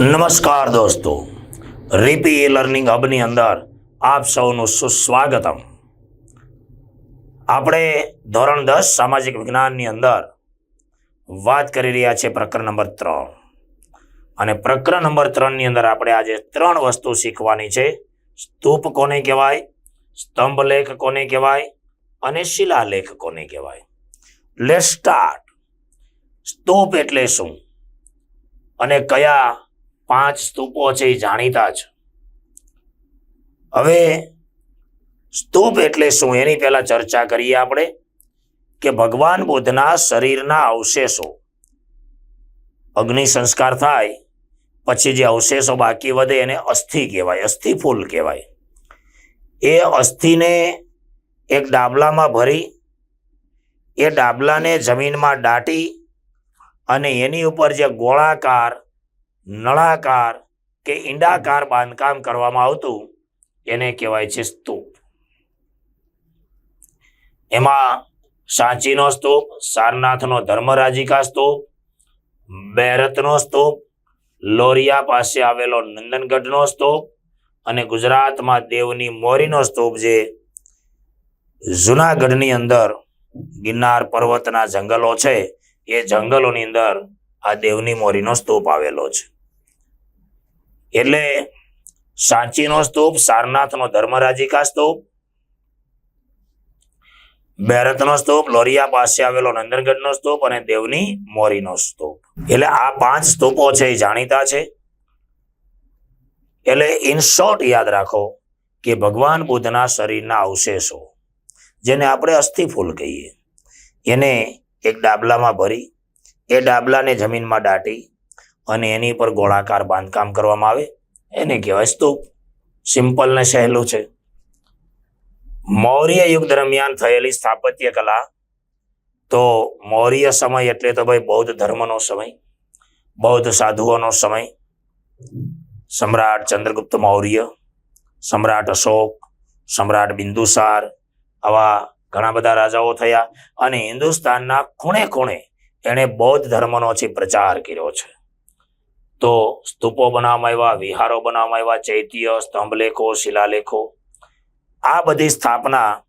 નમસ્કાર દોસ્તો. રીપી એ લર્નિંગ હબની અંદર આપ સૌનું સુસ્વાગતમ. આપણે ધોરણ દસ સામાજિક વિજ્ઞાનની અંદર વાત કરી રહ્યા છે પ્રકરણ નંબર ત્રણ. અને પ્રકરણ નંબર ત્રણની અંદર આપણે આજે ત્રણ વસ્તુ શીખવાની છે. સ્તૂપ કોને કહેવાય? સ્તંભલેખ કોને કહેવાય? અને શિલાલેખ કોને કહેવાય? લેટ સ્ટાર્ટ સ્તૂપ એટલે શું? અને કયા પાંચ સ્તૂપો છે એ જાણીતા છે હવે સ્તૂપ એટલે શું? એની પહેલા ચર્ચા કરીએ આપણે કે ભગવાન બુદ્ધના શરીરના અવશેષો. અગ્નિ સંસ્કાર થાય, પછી જે અવશેષો બાકી વધે એને અસ્થિ કહેવાય, અસ્થિ ફૂલ કહેવાય. એ અસ્થિને એક ડાબલામાં ભરી, એ ડાબલાને જમીનમાં દાટી અને એની ઉપર જે ગોળાકાર નળાકાર કે ઈંડાકાર બાંધકામ કરવામાં આવતું, એને કહેવાય છે સ્તૂપ. એમાં સાંચીનો સ્તૂપ, સારનાથનો ધર્મરાજિકા સ્તૂપ, બેરતનો સ્તૂપ, લોરિયા પાસે આવેલો નંદનગઢનો સ્તૂપ અને ગુજરાતમાં દેવની મોરીનો સ્તૂપ જે જુનાગઢની અંદર ગિરનાર પર્વતના જંગલો છે, એ જંગલોની અંદર આ દેવની મોરીનો સ્તૂપ આવેલો છે. એટલે સાંચીનો સ્તૂપ, સારનાથનો ધર્મરાજિકા સ્તૂપ બેરતનો સ્તૂપ, લોરિયા પાસે આવેલો નંદનગઢનો સ્તૂપ અને દેવની મોરીનો સ્તૂપ. એટલે આ પાંચ સ્તૂપો છે એ જાણીતા છે. એટલે ઇન શોર્ટ યાદ રાખો કે ભગવાન બુદ્ધના શરીરના અવશેષો, જેને આપણે અસ્થિફૂલ કહીએ, એને એક ડાબલામાં ભરી, એ ડાબલાને જમીનમાં દાટી અને એની પર ગોળાકાર બાંધકામ કરવામાં આવે. એને કહેવાય સ્તૂપ. સિમ્પલ ને સહેલું છે. મૌર્ય યુગ દરમિયાન થયેલી સ્થાપત્ય કલા તો મૌર્ય સમય એટલે તો ભાઈ બૌદ્ધ ધર્મનો સમય, બૌદ્ધ સાધુઓનો સમય, સમ્રાટ ચંદ્રગુપ્ત મૌર્ય, સમ્રાટ અશોક, સમ્રાટ બિંદુસાર, આવા ઘણા બધા રાજાઓ થયા અને હિન્દુસ્તાનના ખૂણે ખૂણે એણે બૌદ્ધ ધર્મનો છે પ્રચાર કર્યો છે. તો સ્તૂપો બનાવવામાં આવ્યા, વિહારો બનાવવામાં આવ્યા, ચૈત્ય, સ્તંભલેખો, શિલાલેખો. આ બધી સ્થાપના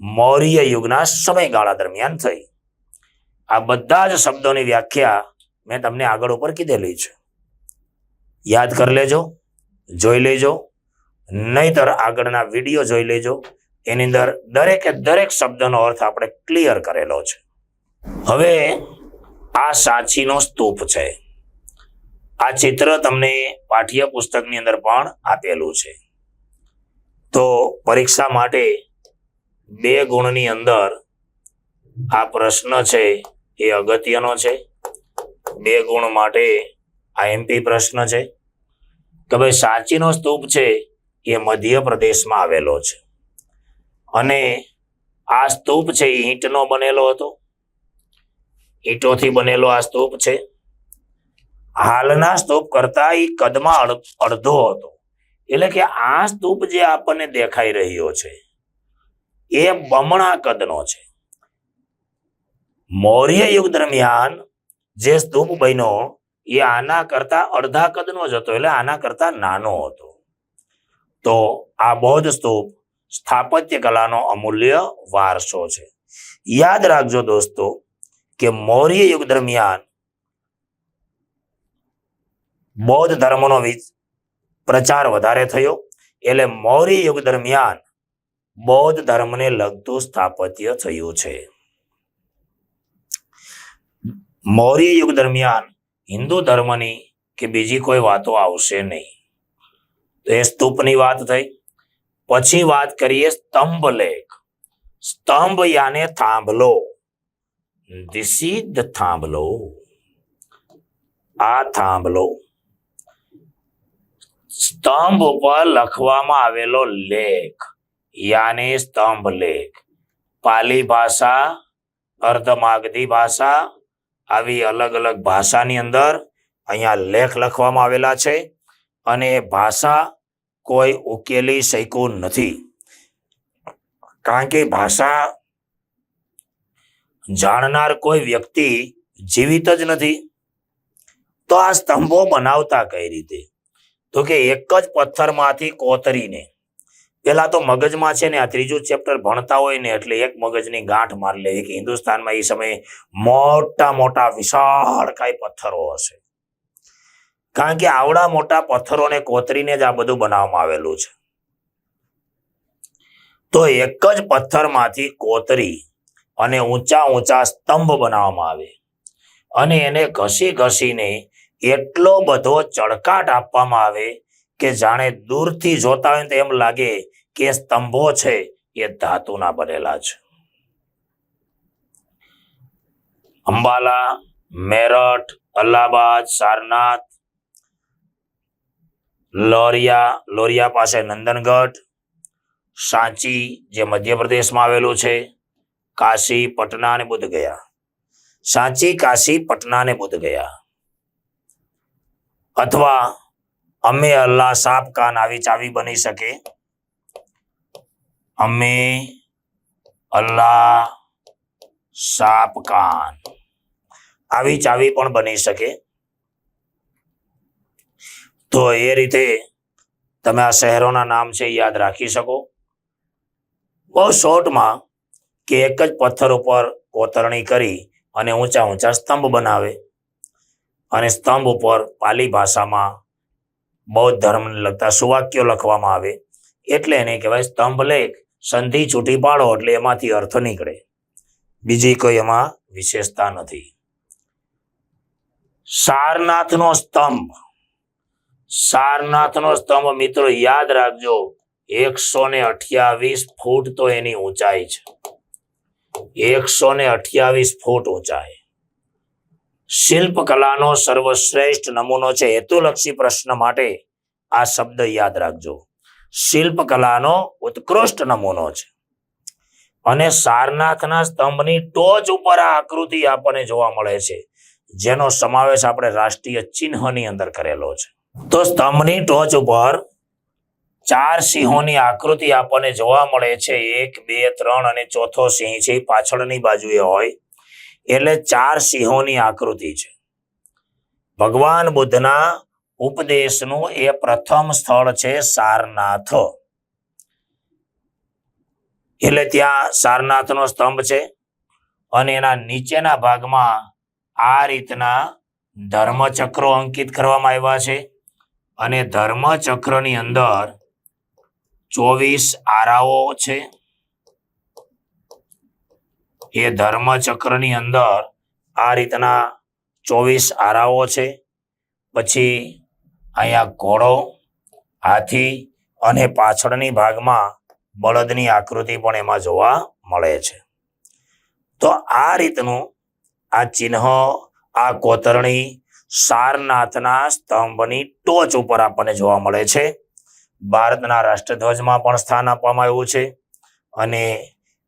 મૌર્ય યુગના સમયગાળા દરમિયાન થઈ. આ બધા જ શબ્દોની વ્યાખ્યા મેં તમને આગળ ઉપર કીધેલી છે. યાદ કરી લેજો, જોઈ લેજો, નહીતર આગળના વીડિયો જોઈ લેજો. એની અંદર દરેકે દરેક શબ્દનો અર્થ આપણે ક્લિયર કરેલો છે. હવે આ સાચીનો સ્તૂપ છે. આ ચિત્ર તમને પાઠ્ય પુસ્તકની અંદર પણ આપેલું છે. તો પરીક્ષા માટે બે ગુણની અંદર આ પ્રશ્ન છે એ અગત્યનો છે. બે ગુણ માટે આ એમપી પ્રશ્ન છે. કે ભાઈ સાચીનો સ્તૂપ છે એ મધ્ય પ્રદેશમાં આવેલો છે. અને આ સ્તૂપ છે એ ઈંટનો બનેલો હતો. ઈંટોથી બનેલો આ સ્તૂપ છે. હાલના સ્તૂપ કરતા એ કદમાં અડ- અડધો હતો. એટલે કે આ સ્તૂપ જે આપણને દેખાઈ રહ્યો છે, એ બમણા કદનો છે. મૌર્ય યુગ દરમિયાન જે સ્તૂપ બન્યો, એ આના કરતા અડધા કદનો જ હતો, એટલે આના કરતા નાનો હતો. તો આ બૌદ્ધ સ્તૂપ સ્થાપત્ય કલાનો અમૂલ્ય વારસો છે. યાદ રાખજો દોસ્તો, કે મૌર્ય યુગ દરમિયાન બૌદ્ધ ધર્મનો પ્રચાર વધારે થયો. એટલે મૌર્ય યુગ દરમિયાન બૌદ્ધ ધર્મને લગતું સ્થાપત્ય થયું છે. મૌર્ય યુગ દરમિયાન હિન્દુ ધર્મની કે બીજી કોઈ વાતો આવશે નહીં. તો એ સ્તૂપની વાત થઈ. પછી વાત કરીએ સ્તંભ લેખ. સ્તંભ યાને થાંભલો. ધ થાંભલો. આ થાંભલો સ્તંભ ઉપર લખવામાં આવેલો લેખ, યાને સ્તંભ લેખ. પાલી ભાષા, અર્ધમાગધી ભાષા, આવી અલગ અલગ ભાષાની અંદર અહીંયા લેખ લખવામાં આવેલા છે અને એ ભાષા કોઈ ઉકેલી શક્યું નથી. કારણ કે ભાષા જાણનાર કોઈ વ્યક્તિ જીવિત જ નથી. તો આ સ્તંભો બનાવતા કઈ રીતે? તો કે એક જ પથ્થરમાંથી કોતરીને. પેલા તો મગજમાં છે ને આ ત્રીજું ચેપ્ટર ભણતા હોય ને એટલે એક મગજની ગાંઠ મારી લે. કે હિન્દુસ્તાનમાં એ સમયે મોટા મોટા વિશાળ કાંઈ પથ્થરો હશે. કારણ કે આવડા મોટા પથ્થરોને કોતરીને જ આ બધું બનાવવામાં આવેલું છે. તો એક જ પથ્થરમાંથી કોતરી અને ઊંચા ઊંચા સ્તંભ બનાવવામાં આવે. અને એને ઘસી ઘસીને એટલો બધો ચળકાટ આપવામાં આવે કે જાણે દૂરથી જોતા હોય તો એમ લાગે કે સ્તંભો છે, એ ધાતુના બનેલા છે. અંબાલા, મેરઠ, અલ્હાબાદ, સારનાથ, લોરિયા લોરિયા પાસે નંદનગઢ, સાંચી જે મધ્યપ્રદેશમાં આવેલું છે, કાશી, પટના અને બુદ્ધ ગયા સાંચી, કાશી, પટના અને બુદ્ધ ગયા અથવા અમે અલ્લાહ સાપ કાન આવી ચાવી બની શકે. અમે અલ્લાહ સાપ કાન આવી ચાવી પણ બની શકે. તો એ રીતે તમે આ શહેરોના નામ છે યાદ રાખી શકો. બહુ શોર્ટમાં કે એક જ પથ્થર ઉપર કોતરણી કરી અને ઊંચા ઊંચા સ્તંભ બનાવે. અને સ્તંભ ઉપર પાલી ભાષામાં બૌદ્ધ ધર્મને લગતા સુવાક્યો લખવામાં આવે. એટલે એને કહેવાય સ્તંભ લેખ. સંધિ છૂટી પાડો એટલે એમાંથી અર્થ નીકળે. બીજી કોઈ એમાં વિશેષતા નથી. સારનાથનો સ્તંભ. સારનાથનો સ્તંભ મિત્રો યાદ રાખજો, એકસો ને અઠ્યાવીસ ફૂટ તો એની ઊંચાઈ છે. એકસો ને અઠ્યાવીસ ફૂટ ઊંચાઈ. શિલ્પ કલાનો સર્વશ્રેષ્ઠ નમૂનો છે, હેતુલક્ષી પ્રશ્ન માટે આ શબ્દ યાદ રાખજો. શિલ્પ કલાનો ઉત્કૃષ્ટ નમૂનો છે. અને સારનાથના સ્તંભની ટોચ ઉપર આ આકૃતિ આપણને જોવા મળે છે, જેનો સમાવેશ આપણે રાષ્ટ્રીય ચિહ્નની અંદર કરેલો છે. તો સ્તંભની ટોચ ઉપર ચાર સિંહોની આકૃતિ આપણને જોવા મળે છે, એક, બે, ત્રણ અને ચોથો સિંહ છે પાછળની બાજુએ હોય. એટલે ચાર સિંહોની આકૃતિ છે. ભગવાન બુદ્ધના ઉપદેશનું એ પ્રથમ સ્થળ છે સારનાથ. એટલે ત્યાં સારનાથનો સ્તંભ છે અને એના નીચેના ભાગમાં આ રીતના ધર્મચક્રો અંકિત કરવામાં આવ્યા છે અને ધર્મચક્રની અંદર ચોવીસ આરાઓ છે. એ ધર્મચક્રની અંદર આ રીતના ચોવીસ આરાઓ છે. પછી અહીંયા ઘોડો, હાથી અને પાછળની ભાગમાં બળદની આકૃતિ પણ એમાં જોવા મળે છે. તો આ રીતનું આ ચિહ્ન, આ કોતરણી સારનાથના સ્તંભની ટોચ ઉપર આપણને જોવા મળે છે. ભારતના રાષ્ટ્રધ્વજમાં પણ સ્થાન આપવામાં આવ્યું છે અને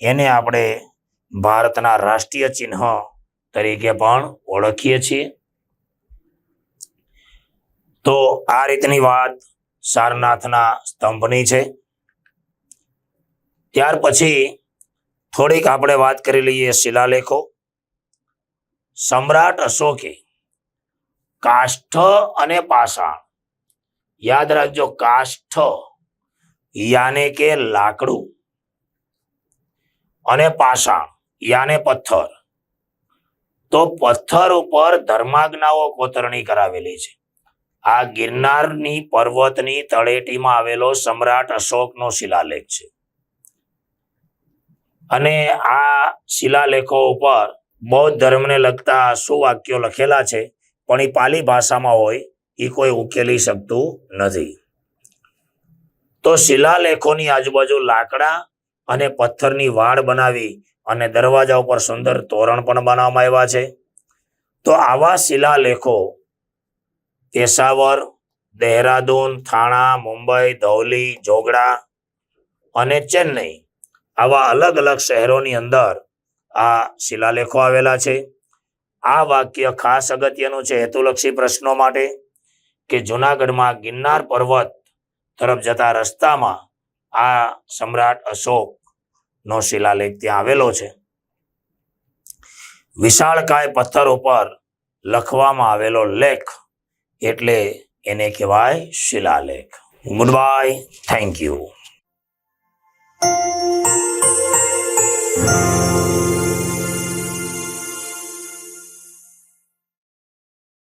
એને આપણે ભારતના રાષ્ટ્રીય ચિહ્ન તરીકે પણ ઓળખીએ છીએ. તો આ રીતની વાત સારનાથના સ્તંભની છે. ત્યાર પછી થોડીક આપણે વાત કરી લઈએ શિલાલેખો. સમ્રાટ અશોકે કાષ્ઠ અને પાષાણ, યાદ રાખજો કાષ્ઠ યાને કે લાકડું અને પાષાણ યાને પથ્થર. તો પથ્થર ઉપર ધર્માજ્ઞાઓ કોતરણી કરાવેલી છે. આ ગિરનારની પર્વતની તળેટીમાં આવેલો સમ્રાટ અશોકનો શિલાલેખ છે. અને આ શિલાલેખો ઉપર બૌદ્ધ ધર્મને લગતા શું વાક્યો લખેલા છે, પણ એ પાલી ભાષામાં હોય, એ કોઈ ઉકેલી શકતું નથી. તો શિલાલેખોની આજુબાજુ લાકડા અને પથ્થરની વાડ બનાવી અને દરવાજા ઉપર સુંદર તોરણ પણ બનાવવામાં આવ્યા છે. તો આવા શિલાલેખો પેશાવર દહેરાદૂન, થાણા, મુંબઈ, ધૌલી, જોગડા અને ચેન્નઈ આવા અલગ અલગ શહેરોની અંદર આ શિલાલેખો આવેલા છે. આ વાક્ય ખાસ અગત્યનું છે હેતુલક્ષી પ્રશ્નો માટે કે જૂનાગઢમાં ગિરનાર પર્વત તરફ જતા રસ્તામાં આ સમ્રાટ અશોક નો શિલાલેખ ત્યાં આવેલો છે. વિશાળકાય પથ્થર ઉપર લખવામાં આવેલો લેખ એટલે એને કહેવાય શિલાલેખ. Good bye thank you